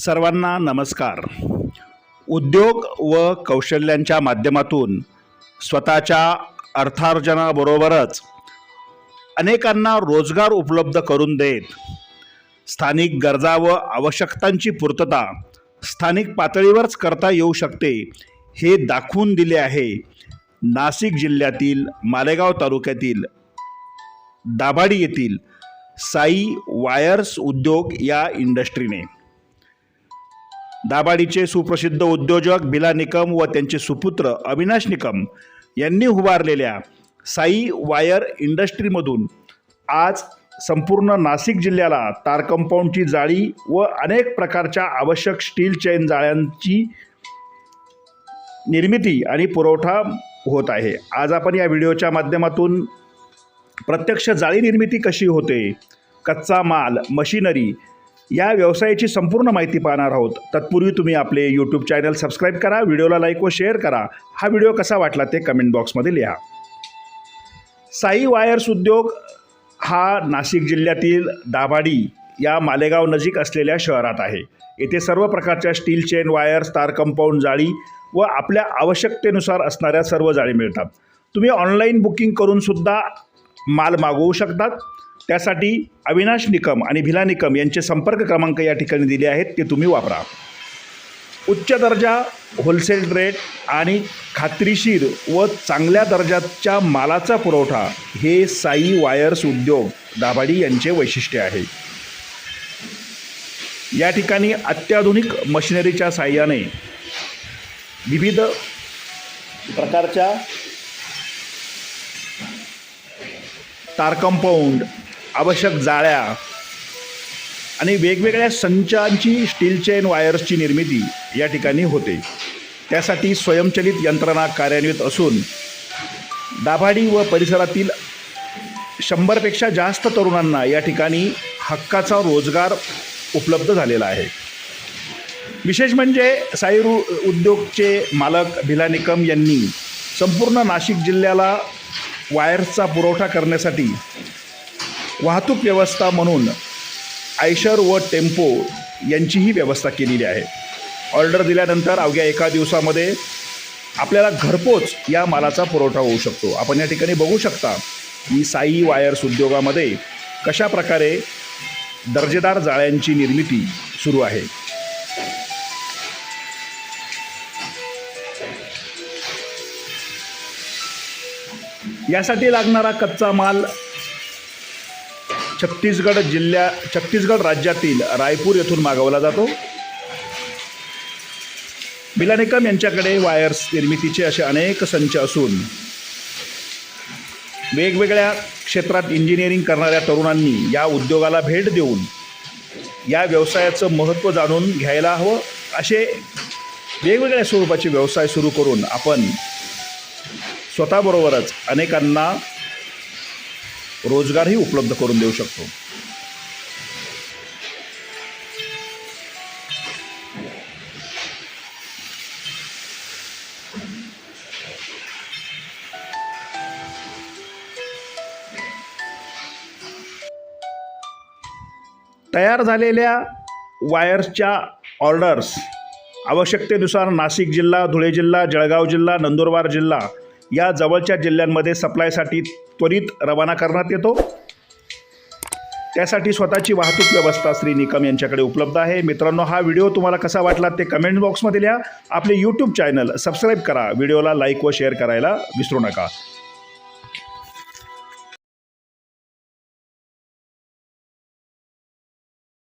सर्वांना नमस्कार. उद्योग व कौशल्यांच्या माध्यमातून स्वतःच्या अर्थार्जनाबरोबरच अनेकांना रोजगार उपलब्ध करून देत स्थानिक गरजा व आवश्यकतांची पूर्तता स्थानिक पातळीवरच करता येऊ शकते हे दाखवून दिले आहे नाशिक जिल्ह्यातील मालेगाव तालुक्यातील दाभाडी येथील साई वायर्स उद्योग या इंडस्ट्रीने. दाभाडीचे सुप्रसिद्ध उद्योजक बिला निकम व त्यांचे सुपुत्र अविनाश निकम यांनी उभारलेल्या साई वायर इंडस्ट्रीमधून आज संपूर्ण नाशिक जिल्ह्याला तार कंपाऊंडची जाळी व अनेक प्रकारच्या आवश्यक स्टील चेन जाळ्यांची निर्मिती आणि पुरवठा होत आहे. आज आपण या व्हिडिओच्या माध्यमातून प्रत्यक्ष जाळी निर्मिती कशी होते? कच्चा माल मशिनरी या व्यवसायाची संपूर्ण माहिती पाहणार आहोत. तत्पूर्वी तुम्ही आपले यूट्यूब चॅनल सबस्क्राईब करा व्हिडिओला लाईक व शेअर करा. हा व्हिडिओ कसा वाटला ते कमेंट बॉक्समध्ये लिहा. साई वायर्स उद्योग हा नाशिक जिल्ह्यातील दाभाडी या मालेगाव नजीक असलेल्या शहरात आहे. येथे सर्व प्रकारच्या स्टील चेन वायर्स तार कंपाऊंड जाळी व आपल्या आवश्यकतेनुसार असणाऱ्या सर्व जाळी मिळतात. तुम्ही ऑनलाईन बुकिंग करून सुद्धा माल मागवू शकतात. त्यासाठी अविनाश निकम आणि भिला निकम यांचे संपर्क क्रमांक या ठिकाणी दिले आहेत ते तुम्ही वापरा. उच्च दर्जा होलसेल रेट आणि खात्रीशीर व चांगल्या दर्जाच्या मालाचा पुरवठा हे साई वायर्स उद्योग दाभाडी यांचे वैशिष्ट्य आहे. या ठिकाणी अत्याधुनिक मशिनरीच्या साह्याने विविध प्रकारच्या तारकंपाऊंड आवश्यक जाळ्या आणि वेगवेगळ्या संचांची स्टील चेन वायर्सची निर्मिती या ठिकाणी होते. त्यासाठी स्वयंचलित यंत्रणा कार्यान्वित असून दाभाडी व परिसरातील शंभरपेक्षा जास्त तरुणांना या ठिकाणी हक्काचा रोजगार उपलब्ध झालेला आहे. विशेष म्हणजे साईरू उद्योगचे मालक भिला निकम यांनी संपूर्ण नाशिक जिल्ह्याला वायर्सचा पुरवठा करण्यासाठी वाहतूक व्यवस्था म्हणून आयशर व टेम्पो यांचीही व्यवस्था केलेली आहे. ऑर्डर दिल्यानंतर अवघ्या एका दिवसामध्ये आपल्याला घरपोच या मालाचा पुरवठा होऊ शकतो. आपण या ठिकाणी बघू शकता की साई वायर्स उद्योगामध्ये कशा प्रकारे दर्जेदार जाळ्यांची निर्मिती सुरू आहे. यासाठी लागणारा कच्चा माल छत्तीसगड जिल्ह्या छत्तीसगड राज्यातील रायपूर येथून मागवला जातो. बिलानिकम यांच्याकडे वायर्स निर्मितीचे असे अनेक संच असून वेगवेगळ्या क्षेत्रात इंजिनिअरिंग करणाऱ्या तरुणांनी या उद्योगाला भेट देऊन या व्यवसायाचं महत्त्व जाणून घ्यायला हवं. असे वेगवेगळ्या स्वरूपाचे व्यवसाय सुरू करून आपण स्वतःबरोबरच अनेकांना रोजगारही उपलब्ध करून देऊ शकतो. तयार झालेल्या वायर्सच्या ऑर्डर्स आवश्यकतेनुसार नाशिक जिल्हा धुळे जिल्हा जळगाव जिल्हा नंदुरबार जिल्हा या जवळच्या जिल्ह्यांमध्ये सप्लायसाठी त्वरित रवाना करण्यात येतो. त्यासाठी स्वतःची वाहतूक व्यवस्था श्री निकम यांच्याकडे उपलब्ध आहे. मित्रांनो हा व्हिडिओ तुम्हाला कसा वाटला ते कमेंट बॉक्समध्ये लिहा. आपले यूट्यूब चॅनल सबस्क्राईब करा. व्हिडिओला लाईक व शेअर करायला विसरू नका.